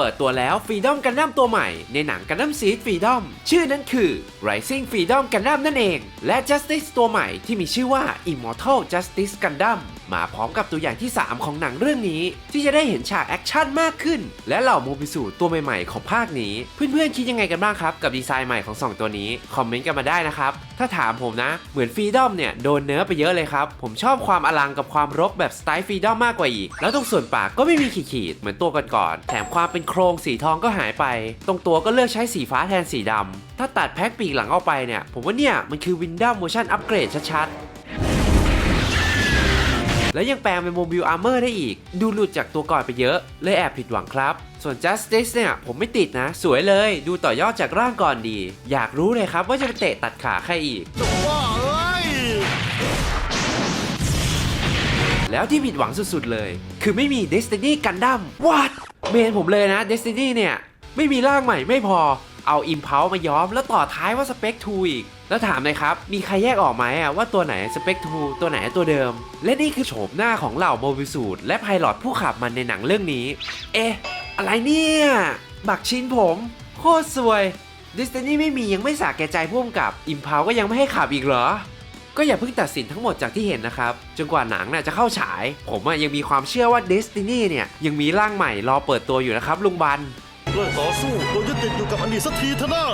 เปิดตัวแล้วฟรีดอมกันดั้มตัวใหม่ ในหนังกันดั้มซีดฟรีดอมชื่อนั้นคือ Rising Freedom กันดัมนั่นเอง และ Justice ตัวใหม่ที่มีชื่อว่า Immortal Justice Gundam มาพร้อมกับตัวอย่างที่ 3 ของหนังเรื่องนี้ ที่จะได้เห็นฉากแอคชั่นมากขึ้น และเหล่าโมบิสูตัวใหม่ๆ ของภาคนี้ เพื่อนๆ คิดยังไงกันบ้างครับ กับดีไซน์ใหม่ของ 2 ตัวนี้ คอมเมนต์กันมาได้นะครับ ถ้าถามผมนะ เหมือนฟรีดอมเนี่ย โดนเนื้อไปเยอะเลยครับ ผมชอบความอลังกับความรกแบบสไตล์ฟรีดอมมากกว่าอีก แล้วตรงส่วนปากก็ไม่มีขีดๆเหมือนตัวก่อนๆแถมความเป็นโครงสีทองก็หายไป ตรงตัวก็เลือกใช้สีฟ้าแทนสีดำถ้าตัดแพ็คปีกหลังออกไปเนี่ยผมว่าเนี่ยมันคือวินดัมโมชั่นอัปเกรดชัดๆ แล้วยังแปลงเป็นโมบิลอาร์เมอร์ได้อีก ดูหลุดจากตัวก่อนไปเยอะ เลยแอบผิดหวังครับ ส่วน Justice เนี่ย ผมไม่ติดนะ สวยเลย ดูต่อยอดจากร่างก่อนดี อยากรู้เลยครับว่าจะไปเตะตัดขาใครอีก แล้วที่ผิดหวังสุดๆเลย คือไม่มี Destiny Gundam What เมนผมเลยนะ Destiny เนี่ยไม่มีร่างใหม่ไม่พอ เอา Impulse มาย้อม แล้วต่อท้ายว่า Spec 2อีก แล้วถามเลยครับ มีใครแยกออกไหมอะว่าตัวไหน Spec 2ตัวไหนตัวเดิม และนี่คือโฉมหน้าของเหล่าโมบิสูตและไพลอตผู้ขับมันในหนังเรื่องนี้ เอ๊ะ อะไรเนี่ย บักชินผม โคตรสวย Destiny ไม่มียังไม่สาแก่ใจพ่วงกับ Impulse ก็ยังไม่ให้ขับอีกเหรอก็อย่าเพิ่งตัดสินทั้งหมดจากที่เห็นนะครับ จนกว่าหนังน่ะจะเข้าฉาย ผมยังมีความเชื่อว่า Destiny เนี่ย ยังมีร่างใหม่รอเปิดตัวอยู่นะครับลุงบัน เลิกต่อสู้โดยยึดติดอยู่กับอดีตสักทีเถอะนะ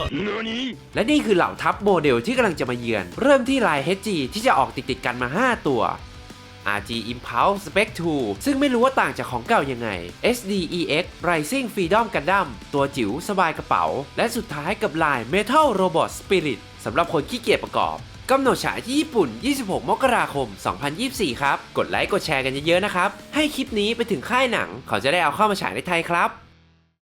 และนี่คือเหล่าทัพโมเดลที่กำลังจะมาเยือน เริ่มที่ลาย HG ที่จะออกติดๆกันมา 5 ตัว RG Impulse Spec 2 ซึ่งไม่รู้ว่าต่างจากของเก่ายังไง SDEX Rising Freedom Gundam ตัวจิ๋วสบายกระเป๋า และสุดท้ายกับลาย Metal Robot Spirit สำหรับคนขี้เกียจประกอบกำหนดฉายที่ญี่ปุ่น 26 มกราคม 2024 ครับ กดไลค์ กดแชร์กันเยอะๆ นะครับ ให้คลิปนี้ไปถึงค่ายหนัง เขาจะได้เอาเข้ามาฉายในไทยครับ